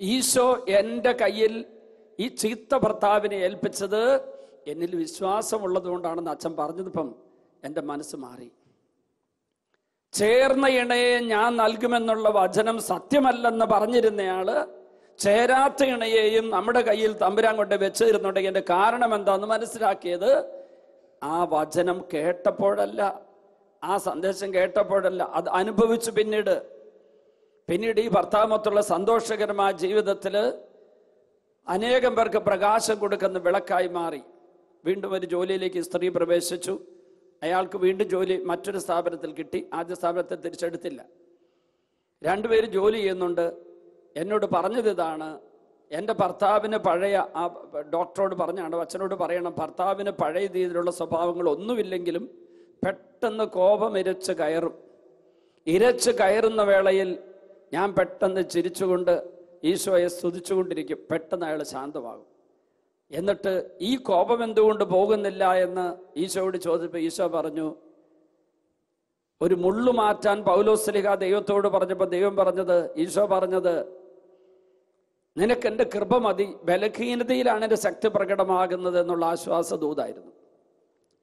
ഈശോ എന്റെ കയ്യിൽ ഈ ചീത്ത ഭർത്താവിനെ ഏൽപ്പിച്ചത് എന്നിൽ വിശ്വാസമുള്ളത് കൊണ്ടാണെന്ന് അച്ഛൻ പറഞ്ഞതിപ്പം എന്റെ മനസ്സ് മാറി. ചേർന്ന ഇണയെ ഞാൻ നൽകുമെന്നുള്ള വചനം സത്യമല്ലെന്ന് പറഞ്ഞിരുന്നയാൾ ചേരാത്ത ഇണയെയും നമ്മുടെ കയ്യിൽ തമ്പുരാൻ കൊണ്ട് വെച്ചിരുന്നുണ്ടെങ്കിൽ എന്റെ കാരണം എന്താന്ന് മനസ്സിലാക്കിയത് ആ വചനം കേട്ടപ്പോഴല്ല ആ സന്ദേശം കേട്ടപ്പോഴല്ല അത് അനുഭവിച്ചു പിന്നീട് പിന്നീട് ഈ ഭർത്താമത്തുള്ള സന്തോഷകരമായ ജീവിതത്തിൽ അനേകം പേർക്ക് പ്രകാശം കൊടുക്കുന്ന വിളക്കായി മാറി. വീണ്ടും ഒരു ജോലിയിലേക്ക് സ്ത്രീ പ്രവേശിച്ചു. അയാൾക്ക് വീണ്ടും ജോലി മറ്റൊരു സ്ഥാപനത്തിൽ കിട്ടി. ആദ്യ സ്ഥാപനത്തിൽ തിരിച്ചെടുത്തില്ല. രണ്ടുപേരും ജോലി ചെയ്യുന്നുണ്ട്. എന്നോട് പറഞ്ഞത് ഇതാണ്. എന്റെ ഭർത്താവിന് പഴയ ആ ഡോക്ടറോട് പറഞ്ഞാണ് അച്ഛനോട് പറയണം ഭർത്താവിന് പഴയ രീതിയിലുള്ള സ്വഭാവങ്ങൾ ഒന്നുമില്ലെങ്കിലും പെട്ടെന്ന് കോപം ഇരച്ച് കയറും. ഇരച്ച് കയറുന്ന വേളയിൽ ഞാൻ പെട്ടെന്ന് ചിരിച്ചുകൊണ്ട് ഈശോയെ സ്തുതിച്ചുകൊണ്ടിരിക്കും. പെട്ടെന്ന് അയാൾ ശാന്തമാകും. എന്നിട്ട് ഈ കോപം എന്തുകൊണ്ട് പോകുന്നില്ല എന്ന് ഈശോയോട് ചോദിച്ചപ്പോൾ ഈശോ പറഞ്ഞു ഒരു മുള്ളു മാറ്റാൻ പൗലോസ്ലിഹ ദൈവത്തോട് പറഞ്ഞപ്പോൾ ദൈവം പറഞ്ഞത് ഈശോ പറഞ്ഞത് നിനക്ക് എന്റെ കൃപ മതി ബലഹീനതയിലാണ് എന്റെ ശക്തി പ്രകടമാകുന്നത് എന്നുള്ള ആശ്വാസ ദൂതായിരുന്നു.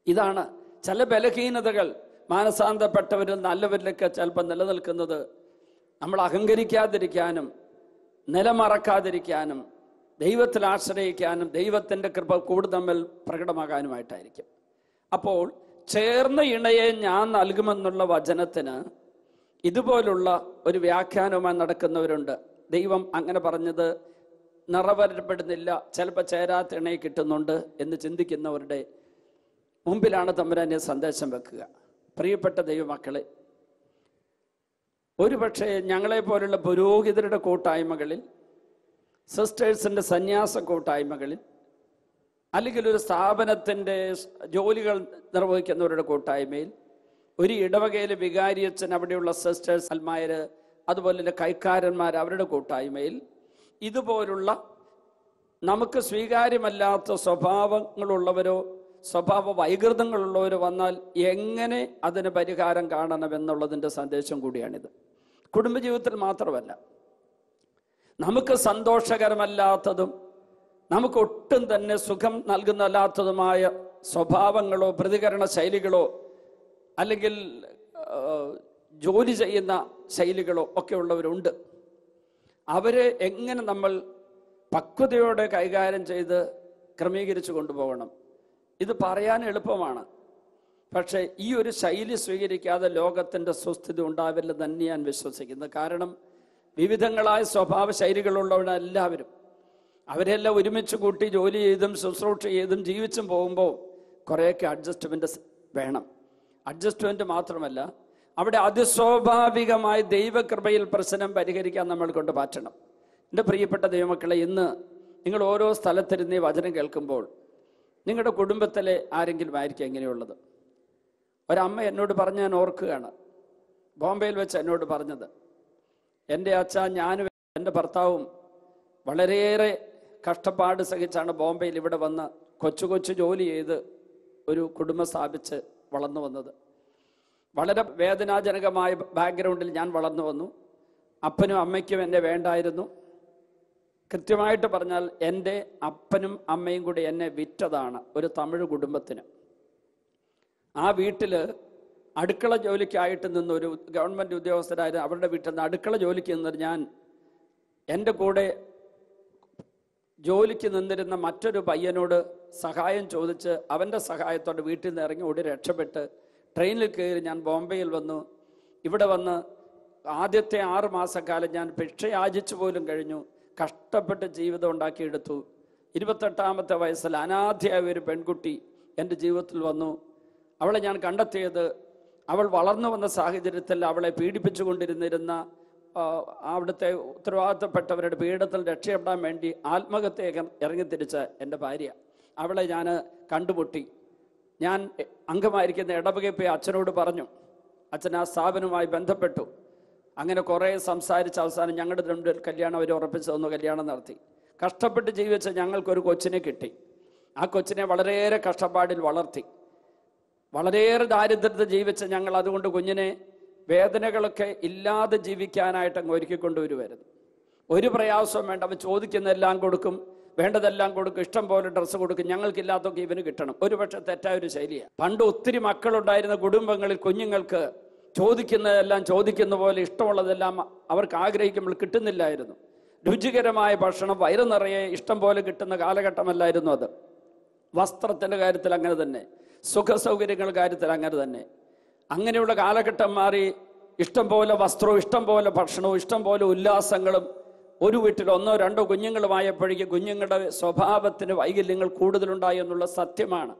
ഇതാണ് ചില ബലഹീനതകൾ മാനസാന്തപ്പെട്ടവരിൽ നല്ലവരിലൊക്കെ ചിലപ്പോൾ നിലനിൽക്കുന്നത് നമ്മൾ അഹങ്കരിക്കാതിരിക്കാനും നിലമറക്കാതിരിക്കാനും ദൈവത്തിൽ ആശ്രയിക്കാനും ദൈവത്തിന്റെ കൃപ കൂടുതൽ പ്രകടമാകാനുമായിട്ടായിരിക്കും. അപ്പോൾ ചേർന്ന ഇണയെ ഞാൻ നൽകുമെന്നുള്ള വചനത്തിന് ഇതുപോലുള്ള ഒരു വ്യാഖ്യാനവുമായി നടക്കുന്നവരുണ്ട്. ദൈവം അങ്ങനെ പറഞ്ഞത് നിറവരപ്പെടുന്നില്ല ചിലപ്പോൾ ചേരാത്ത ഇണയെ കിട്ടുന്നുണ്ട് എന്ന് ചിന്തിക്കുന്നവരുടെ മുമ്പിലാണ് തമ്പുരാനെ സന്ദേശം വെക്കുക. പ്രിയപ്പെട്ട ദൈവമക്കളെ ഒരുപക്ഷെ ഞങ്ങളെ പോലുള്ള പുരോഹിതരുടെ കൂട്ടായ്മകളിൽ സിസ്റ്റേഴ്സിന്റെ സന്യാസ കൂട്ടായ്മകളിൽ അല്ലെങ്കിൽ ഒരു സ്ഥാപനത്തിന്റെ ജോലികൾ നിർവഹിക്കുന്നവരുടെ കൂട്ടായ്മയിൽ ഒരു ഇടവകയിലെ വികാരിയച്ഛൻ അവിടെയുള്ള സിസ്റ്റേഴ്സ് അൽമാർ അതുപോലെ തന്നെ കൈക്കാരന്മാർ അവരുടെ കൂട്ടായ്മയിൽ ഇതുപോലുള്ള നമുക്ക് സ്വീകാര്യമല്ലാത്ത സ്വഭാവങ്ങളുള്ളവരോ സ്വഭാവ വൈകൃതങ്ങളുള്ളവരോ വന്നാൽ എങ്ങനെ അതിന് പരിഹാരം കാണണമെന്നുള്ളതിന്റെ സന്ദേശം കൂടിയാണിത്. കുടുംബജീവിതത്തിൽ മാത്രമല്ല നമുക്ക് സന്തോഷകരമല്ലാത്തതും നമുക്ക് ഒട്ടും തന്നെ സുഖം നൽകുന്നല്ലാത്തതുമായ സ്വഭാവങ്ങളോ പ്രതികരണ ശൈലികളോ അല്ലെങ്കിൽ ജോലി ചെയ്യുന്ന ശൈലികളോ ഒക്കെ ഉള്ളവരുണ്ട്. അവരെ എങ്ങനെ നമ്മൾ പക്വതയോടെ കൈകാര്യം ചെയ്ത് ക്രമീകരിച്ചു കൊണ്ടുപോകണം ഇത് പറയാൻ എളുപ്പമാണ്. പക്ഷേ ഈ ഒരു ശൈലി സ്വീകരിക്കാതെ ലോകത്തിന്റെ സ്വസ്ഥിതി ഉണ്ടാവില്ല തന്നെ ഞാൻ വിശ്വസിക്കുന്നത് കാരണം വിവിധങ്ങളായ സ്വഭാവ ശൈലികളുള്ളവരെല്ലാവരും അവരെല്ലാം ഒരുമിച്ച് കൂട്ടി ജോലി ചെയ്തും ശുശ്രൂഷ ചെയ്തും ജീവിച്ചും പോകുമ്പോൾ കുറേയൊക്കെ അഡ്ജസ്റ്റ്മെന്റ് വേണം. അഡ്ജസ്റ്റ്മെന്റ് മാത്രമല്ല അവിടെ അതിസ്വാഭാവികമായ ദൈവകൃപയിൽ പ്രശ്നം പരിഹരിക്കാൻ നമ്മൾ കൊണ്ട് പറ്റണം എന്റെ പ്രിയപ്പെട്ട ദൈവമക്കളെ ഇന്ന് നിങ്ങൾ ഓരോ സ്ഥലത്തിരുന്ന് വചനം കേൾക്കുമ്പോൾ നിങ്ങളുടെ കുടുംബത്തിലെ ആരെങ്കിലും ആയിരിക്കും എങ്ങനെയുള്ളത് ഒരമ്മ എന്നോട് പറഞ്ഞ് ഞാൻ ഓർക്കുകയാണ്. ബോംബെയിൽ വെച്ച് എന്നോട് പറഞ്ഞത്. എന്റെ അച്ഛ ഞാനും എന്റെ ഭർത്താവും വളരെയേറെ കഷ്ടപ്പാട് സഹിച്ചാണ് ബോംബെയിൽ ഇവിടെ വന്ന് കൊച്ചു കൊച്ചു ജോലി ചെയ്ത് ഒരു കുടുംബം സ്ഥാപിച്ച് വളർന്നു വന്നത്. വളരെ വേദനാജനകമായ ബാക്ക്ഗ്രൗണ്ടിൽ ഞാൻ വളർന്നു വന്നു. അപ്പനും അമ്മയ്ക്കും എന്നെ വേണ്ടായിരുന്നു. കൃത്യമായിട്ട് പറഞ്ഞാൽ എന്റെ അപ്പനും അമ്മയും കൂടി എന്നെ വിറ്റതാണ് ഒരു തമിഴ് കുടുംബത്തിന്. ആ വീട്ടിൽ അടുക്കള ജോലിക്കായിട്ട് നിന്ന ഒരു ഗവൺമെന്റ് ഉദ്യോഗസ്ഥരായിരുന്നു അവരുടെ വീട്ടിൽ നിന്ന് അടുക്കള ജോലിക്ക് നിന്നൊരു ഞാൻ എന്റെ കൂടെ ജോലിക്ക് നിന്നിരുന്ന മറ്റൊരു പയ്യനോട് സഹായം ചോദിച്ച് അവന്റെ സഹായത്തോടെ വീട്ടിൽ നിന്ന് ഇറങ്ങി ഓടി രക്ഷപ്പെട്ട് ട്രെയിനിൽ കയറി ഞാൻ ബോംബെയിൽ വന്നു. ഇവിടെ വന്ന് ആദ്യത്തെ ആറ് മാസക്കാലം ഞാൻ ഭിക്ഷയാചിച്ചു പോലും കഴിഞ്ഞു. കഷ്ടപ്പെട്ട് ജീവിതം ഉണ്ടാക്കിയെടുത്തു. ഇരുപത്തെട്ടാമത്തെ വയസ്സിൽ അനാഥയായ ഒരു പെൺകുട്ടി എന്റെ ജീവിതത്തിൽ വന്നു. അവളെ ഞാൻ കണ്ടെത്തിയത് അവൾ വളർന്നു വന്ന സാഹചര്യത്തിൽ അവളെ പീഡിപ്പിച്ചു കൊണ്ടിരുന്നിരുന്ന അവിടുത്തെ ഉത്തരവാദിത്തപ്പെട്ടവരുടെ പീഡത്തിൽ രക്ഷപ്പെടാൻ വേണ്ടി ആത്മഹത്യയൊക്കെ ഇറങ്ങിത്തിരിച്ച എന്റെ ഭാര്യ. അവളെ ഞാൻ കണ്ടുമുട്ടി. ഞാൻ അംഗമായിരിക്കുന്ന ഇടവകയിൽ അച്ഛനോട് പറഞ്ഞു അച്ഛൻ ആ സ്ഥാപനവുമായി ബന്ധപ്പെട്ടു. അങ്ങനെ കുറേ സംസാരിച്ച് അവസാനം ഞങ്ങളുടെ രണ്ട് കല്യാണം അവർ ഉറപ്പിച്ചു തന്നു കല്യാണം നടത്തി. കഷ്ടപ്പെട്ട് ജീവിച്ച ഞങ്ങൾക്കൊരു കൊച്ചിനെ കിട്ടി. ആ കൊച്ചിനെ വളരെയേറെ കഷ്ടപ്പാടിൽ വളർത്തി. വളരെയേറെ ദാരിദ്ര്യത്തിൽ ജീവിച്ച ഞങ്ങൾ അതുകൊണ്ട് കുഞ്ഞിനെ വേദനകളൊക്കെ ഇല്ലാതെ ജീവിക്കാനായിട്ട് അങ്ങ് ഒരുക്കിക്കൊണ്ടുവരുമായിരുന്നു ഒരു പ്രയാസവും വേണ്ട അവൻ ചോദിക്കുന്നതെല്ലാം കൊടുക്കും വേണ്ടതെല്ലാം കൊടുക്കും ഇഷ്ടം പോലെ ഡ്രസ്സ് കൊടുക്കും ഞങ്ങൾക്കില്ലാത്തൊക്കെ ഇവന് കിട്ടണം. ഒരുപക്ഷെ തെറ്റായ ഒരു ശൈലിയാണ് പണ്ട് ഒത്തിരി മക്കളുണ്ടായിരുന്ന കുടുംബങ്ങളിൽ കുഞ്ഞുങ്ങൾക്ക് ചോദിക്കുന്നതെല്ലാം ചോദിക്കുന്ന പോലെ ഇഷ്ടമുള്ളതെല്ലാം അവർക്ക് ആഗ്രഹിക്കുമ്പോൾ കിട്ടുന്നില്ലായിരുന്നു. രുചികരമായ ഭക്ഷണം വയറു നിറയെ ഇഷ്ടം പോലെ കിട്ടുന്ന കാലഘട്ടമല്ലായിരുന്നു അത്. വസ്ത്രത്തിന്റെ കാര്യത്തിൽ അങ്ങനെ തന്നെ. സുഖ സൗകര്യങ്ങൾ കാര്യത്തിൽ അങ്ങനെ തന്നെ. അങ്ങനെയുള്ള കാലഘട്ടം മാറി ഇഷ്ടം പോലെ വസ്ത്രവും ഇഷ്ടം പോലെ ഭക്ഷണവും ഇഷ്ടം പോലെ ഉല്ലാസങ്ങളും ഒരു വീട്ടിൽ ഒന്നോ രണ്ടോ കുഞ്ഞുങ്ങളുമായപ്പോഴേക്ക് കുഞ്ഞുങ്ങളുടെ സ്വഭാവത്തിന് വൈകല്യങ്ങൾ കൂടുതലുണ്ടായി എന്നുള്ള സത്യമാണ്.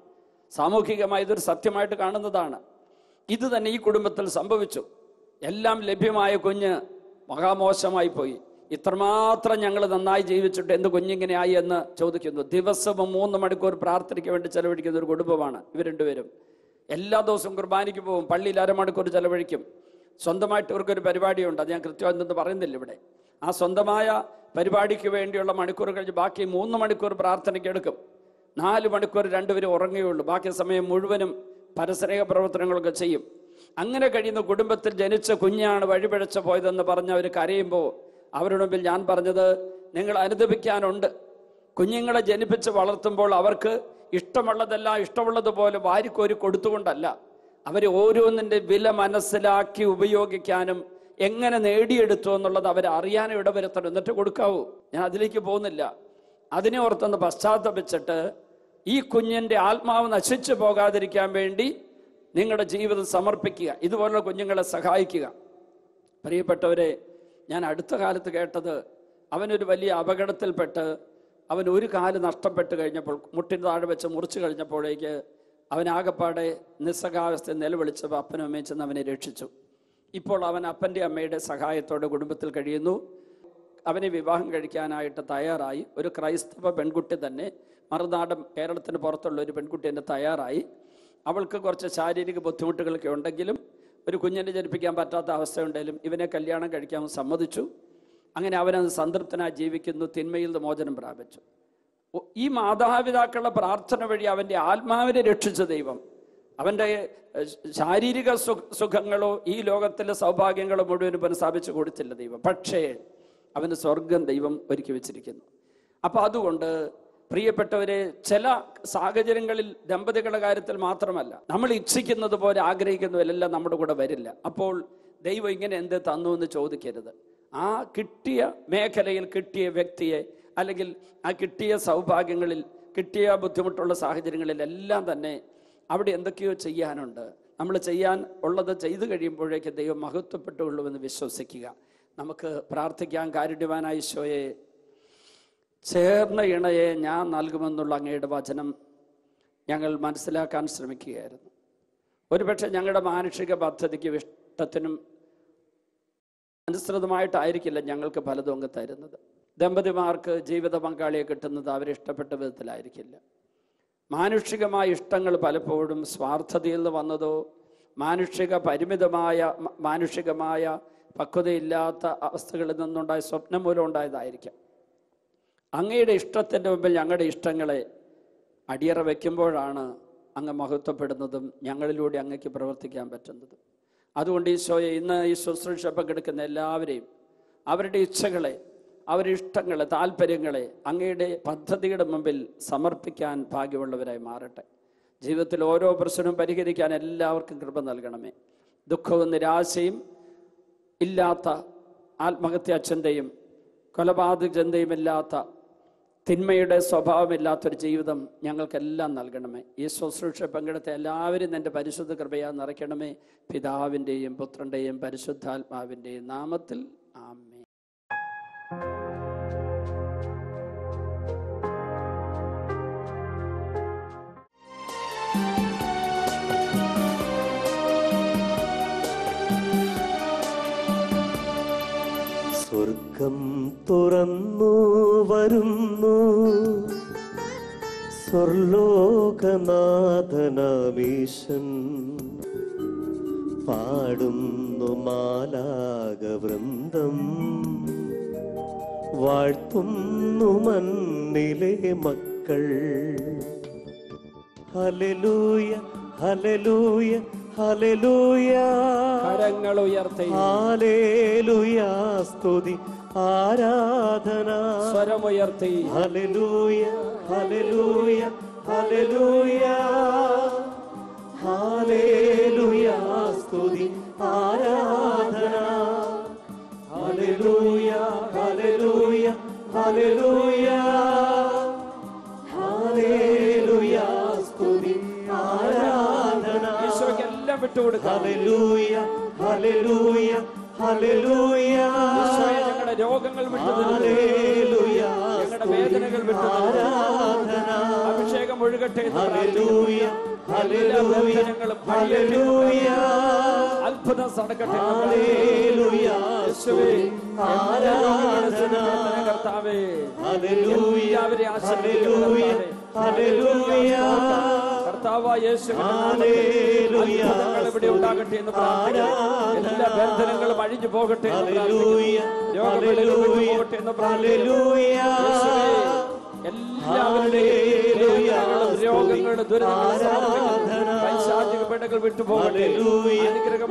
സാമൂഹികമായി ഇതൊരു സത്യമായിട്ട് കാണുന്നതാണ്. ഇത് തന്നെ ഈ കുടുംബത്തിൽ സംഭവിച്ചു. എല്ലാം ലഭ്യമായ കുഞ്ഞ് മഹാമോശമായി പോയി. ഇത്രമാത്രം ഞങ്ങൾ നന്നായി ജീവിച്ചിട്ട് എന്ത് കുഞ്ഞിങ്ങനെയായി എന്ന് ചോദിക്കുന്നു. ദിവസവും മൂന്ന് മണിക്കൂർ പ്രാർത്ഥനയ്ക്ക് വേണ്ടി ചെലവഴിക്കുന്ന ഒരു കുടുംബമാണ് ഇവർ രണ്ടുപേരും. എല്ലാ ദിവസവും കുർബാനയ്ക്ക് പോകും പള്ളിയിൽ അരമണിക്കൂർ ചെലവഴിക്കും. സ്വന്തമായിട്ട് ഇവർക്കൊരു പരിപാടിയുണ്ട് അത് ഞാൻ കൃത്യമായിട്ടൊന്നും പറയുന്നില്ല ഇവിടെ. ആ സ്വന്തമായ പരിപാടിക്ക് വേണ്ടിയുള്ള മണിക്കൂർ കഴിഞ്ഞ് ബാക്കി മൂന്ന് മണിക്കൂർ പ്രാർത്ഥനയ്ക്ക് എടുക്കും. നാല് മണിക്കൂർ രണ്ടുപേരും ഉറങ്ങുകയുള്ളൂ ബാക്കി സമയം മുഴുവനും പരസ്നേഹ പ്രവർത്തനങ്ങളൊക്കെ ചെയ്യും. അങ്ങനെ കഴിയുന്ന കുടുംബത്തിൽ ജനിച്ച കുഞ്ഞാണ് വഴിപിഴച്ച പോയതെന്ന് പറഞ്ഞ് അവർ കരയുമ്പോൾ അവരുടെ മുമ്പിൽ ഞാൻ പറഞ്ഞത് നിങ്ങൾ അനുദപിക്കാനുണ്ട്. കുഞ്ഞുങ്ങളെ ജനിപ്പിച്ച് വളർത്തുമ്പോൾ അവർക്ക് ഇഷ്ടമുള്ളതല്ല ഇഷ്ടമുള്ളതുപോലെ വാരിക്കോരി കൊടുത്തുകൊണ്ടല്ല. അവർ ഓരോന്നിന്റെ വില മനസ്സിലാക്കി ഉപയോഗിക്കാനും എങ്ങനെ നേടിയെടുത്തു എന്നുള്ളത് അവർ അറിയാനും ഇടവരുത്തണം. എന്നിട്ട് കൊടുക്കാവൂ. ഞാൻ അതിലേക്ക് പോകുന്നില്ല. അതിനെ ഓർത്തൊന്ന് പശ്ചാത്തപിച്ചിട്ട് ഈ കുഞ്ഞിന്റെ ആത്മാവ് നശിച്ചു പോകാതിരിക്കാൻ വേണ്ടി നിങ്ങളുടെ ജീവിതം സമർപ്പിക്കുക. ഇതുപോലുള്ള കുഞ്ഞുങ്ങളെ സഹായിക്കുക. പ്രിയപ്പെട്ടവരെ ഞാൻ അടുത്ത കാലത്ത് കേട്ടത് അവനൊരു വലിയ അപകടത്തിൽപ്പെട്ട് അവൻ ഒരു കാൽ നഷ്ടപ്പെട്ട് കഴിഞ്ഞപ്പോൾ മുട്ടിന് താഴെ വെച്ച് മുറിച്ചു കഴിഞ്ഞപ്പോഴേക്ക് അവൻ ആകപ്പാടെ നിസ്സഹാവസ്ഥ നിലവിളിച്ചപ്പോൾ അപ്പനും അമ്മയും ചെന്ന് അവനെ രക്ഷിച്ചു. ഇപ്പോൾ അവൻ അപ്പന്റെ അമ്മയുടെ സഹായത്തോടെ കുടുംബത്തിൽ കഴിയുന്നു. അവനെ വിവാഹം കഴിക്കാനായിട്ട് തയ്യാറായി. ഒരു ക്രൈസ്തവ പെൺകുട്ടി തന്നെ മറുനാടൻ കേരളത്തിന് പുറത്തുള്ള ഒരു പെൺകുട്ടി തന്നെ തയ്യാറായി. അവൾക്ക് കുറച്ച് ശാരീരിക ബുദ്ധിമുട്ടുകളൊക്കെ ഉണ്ടെങ്കിലും ഒരു കുഞ്ഞിനെ ജനിപ്പിക്കാൻ പറ്റാത്ത അവസ്ഥയുണ്ടെങ്കിലും ഇവനെ കല്യാണം കഴിക്കാൻ സമ്മതിച്ചു. അങ്ങനെ അവനത് സംതൃപ്തനായി ജീവിക്കുന്നു തിന്മയിൽ നിന്ന് മോചനം പ്രാപിച്ചു. ഈ മാതാപിതാക്കളുടെ പ്രാർത്ഥന വഴി അവന്റെ ആത്മാവിനെ രക്ഷിച്ച ദൈവം. അവന്റെ ശാരീരിക സുഖങ്ങളോ ഈ ലോകത്തിലെ സൗഭാഗ്യങ്ങളോ മുഴുവനും പുനഃസ്ഥാപിച്ചു കൊടുത്തില്ല ദൈവം. പക്ഷേ അവന് സ്വർഗം ദൈവം ഒരുക്കി വെച്ചിരിക്കുന്നു. അപ്പൊ അതുകൊണ്ട് പ്രിയപ്പെട്ടവരെ ചില സാഹചര്യങ്ങളിൽ ദമ്പതികളുടെ കാര്യത്തിൽ മാത്രമല്ല നമ്മൾ ഇച്ഛിക്കുന്നത് പോലെ ആഗ്രഹിക്കുന്നവരെല്ലാം നമ്മുടെ കൂടെ വരില്ല. അപ്പോൾ ദൈവം ഇങ്ങനെ എന്ത് തന്നു എന്ന് ചോദിക്കരുത്. ആ കിട്ടിയ മേഖലയിൽ കിട്ടിയ വ്യക്തിയെ അല്ലെങ്കിൽ ആ കിട്ടിയ സൗഭാഗ്യങ്ങളിൽ കിട്ടിയ ബുദ്ധിമുട്ടുള്ള സാഹചര്യങ്ങളിലെല്ലാം തന്നെ അവിടെ എന്തൊക്കെയോ ചെയ്യാനുണ്ട്. നമ്മൾ ചെയ്യാൻ ഉള്ളത് ചെയ്തു കഴിയുമ്പോഴേക്ക് ദൈവം മഹത്വപ്പെട്ടുള്ളൂവെന്ന് വിശ്വസിക്കുക. നമുക്ക് പ്രാർത്ഥിക്കാൻ കാരുണ്യവാനായ ഈശോയെ ചേർന്ന ഇണയെ ഞാൻ നൽകുമെന്നുള്ള അങ്ങയുടെ വചനം ഞങ്ങൾ മനസ്സിലാക്കാൻ ശ്രമിക്കുകയായിരുന്നു. ഒരുപക്ഷെ ഞങ്ങളുടെ മാനുഷിക പദ്ധതിക്കും ഇഷ്ടത്തിനും അനുസൃതമായിട്ടായിരിക്കില്ല ഞങ്ങൾക്ക് പലതും അങ്ങ് തരുന്നത്. ദമ്പതിമാർക്ക് ജീവിത പങ്കാളിയെ കിട്ടുന്നത് അവരിഷ്ടപ്പെട്ട വിധത്തിലായിരിക്കില്ല. മാനുഷികമായ ഇഷ്ടങ്ങൾ പലപ്പോഴും സ്വാർത്ഥതയിൽ നിന്ന് വന്നതോ മാനുഷിക പരിമിതമായ മാനുഷികമായ പക്വതയില്ലാത്ത അവസ്ഥകളിൽ നിന്നുണ്ടായ സ്വപ്നം മൂലം ഉണ്ടായതായിരിക്കാം. അങ്ങയുടെ ഇഷ്ടത്തിന്റെ മുമ്പിൽ ഞങ്ങളുടെ ഇഷ്ടങ്ങളെ അടിയറ വയ്ക്കുമ്പോഴാണ് അങ്ങ് മഹത്വപ്പെടുന്നതും ഞങ്ങളിലൂടെ അങ്ങക്ക് പ്രവർത്തിക്കാൻ പറ്റുന്നതും. അതുകൊണ്ട് ഈശോയെ ഇന്ന് ഈ ശുശ്രൂഷ പങ്കെടുക്കുന്ന എല്ലാവരെയും അവരുടെ ഇച്ഛകളെ അവരുടെ ഇഷ്ടങ്ങളെ താല്പര്യങ്ങളെ അങ്ങയുടെ പദ്ധതിയുടെ മുമ്പിൽ സമർപ്പിക്കാൻ ഭാഗ്യമുള്ളവരായി മാറട്ടെ. ജീവിതത്തിൽ ഓരോ പ്രശ്നവും പരിഹരിക്കാൻ എല്ലാവർക്കും കൃപ നൽകണമേ. ദുഃഖവും നിരാശയും ഇല്ലാത്ത ആത്മഹത്യാ ചിന്തയും കൊലപാതക ചിന്തയും ഇല്ലാത്ത തിന്മയുടെ സ്വഭാവമില്ലാത്തൊരു ജീവിതം ഞങ്ങൾക്കെല്ലാം നൽകണമേ. ഈ ശുശ്രൂഷ പങ്കെടുത്ത എല്ലാവരും എന്റെ പരിശുദ്ധ കൃപയാ നിറയ്ക്കണമേ. പിതാവിന്റെയും പുത്രന്റെയും പരിശുദ്ധാത്മാവിന്റെയും നാമത്തിൽ സ്വർഗം തുറന്നു വരുന്നു. സ്വർലോകനാഥനാമീശൻ പാടുന്നു മാലാകവൃന്ദം വാഴ്ത്തുന്നു മണ്ണിലെ മക്കൾ. ഹലലൂയ ഹലലൂയ കരങ്ങൾ ഉയർത്തി ഹാലേലുയ സ്തുതി. ആരാധന. സ്വരമുയർത്തി. ഹല്ലേലൂയ. ഹല്ലേലൂയ. ഹല്ലേലൂയ. ഹല്ലേലൂയ. സ്തുതി. ആരാധന. ഹല്ലേലൂയ. ഹല്ലേലൂയ. ഹല്ലേലൂയ. എല്ലാം വിട്ടുകൊടുക്കാം ഞങ്ങളുടെ രോഗങ്ങൾ വിട്ടു ഹല്ലേലൂയ ഞങ്ങളുടെ വേദനകൾ വിട്ടു ആരാധന. അഭിഷേകം ഒഴുകട്ടെ അത്ഭുതം നടക്കട്ടെ കർത്താവേ ആശീർവദിക്കണമേ കർത്താവായ ഇവിടെ ഉണ്ടാകട്ടെ എന്ന് പ്രാർത്ഥിക്കുന്നു. എല്ലാ ബന്ധനങ്ങളും അഴിഞ്ഞു പോകട്ടെ എന്ന് പ്രാർത്ഥിക്കുന്നു. രോഗങ്ങളിൽ പോകട്ടെ എന്ന് പ്രാർത്ഥിക്കുന്നു. എല്ലാവരുടെയും പെടകൾ വിട്ടുപോകട്ടെ അനുഗ്രഹം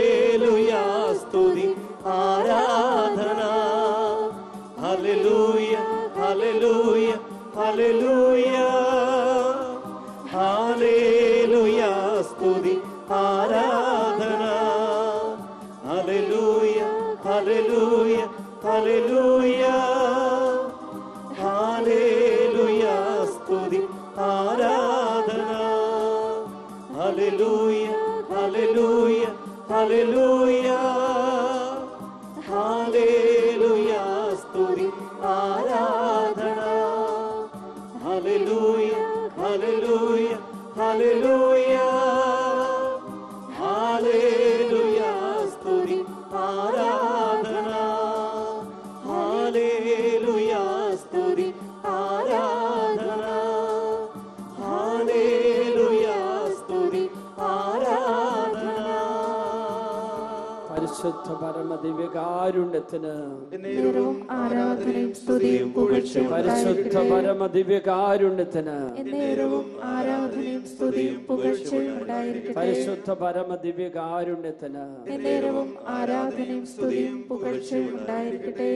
ഹല്ലേലൂയ ഹല്ലേലൂയ സ്തുതി. ആരാധന. ഹല്ലേലൂയ സ്തുതി. ആരാധന. ഹല്ലേലൂയ സ്തുതി. ആരാധന. പരിശുദ്ധ പരമദിവ്യകാരുണ്യത്തിന് നേരവും ആരാധനയും സ്തുതിയും പുകഴ്ചയും പരിശുദ്ധ. പരമദിവ്യകാരുണ്യത്തിന് എന്നേരവും ഉണ്ടായിരിക്കട്ടെ പരിശുദ്ധ പരമദിവ്യകാരുണ്യത്തിന് എന്നേരവും ആരാധനയും സ്തുതിയും പുകഴ്ചയും ഉണ്ടായിരിക്കട്ടെ.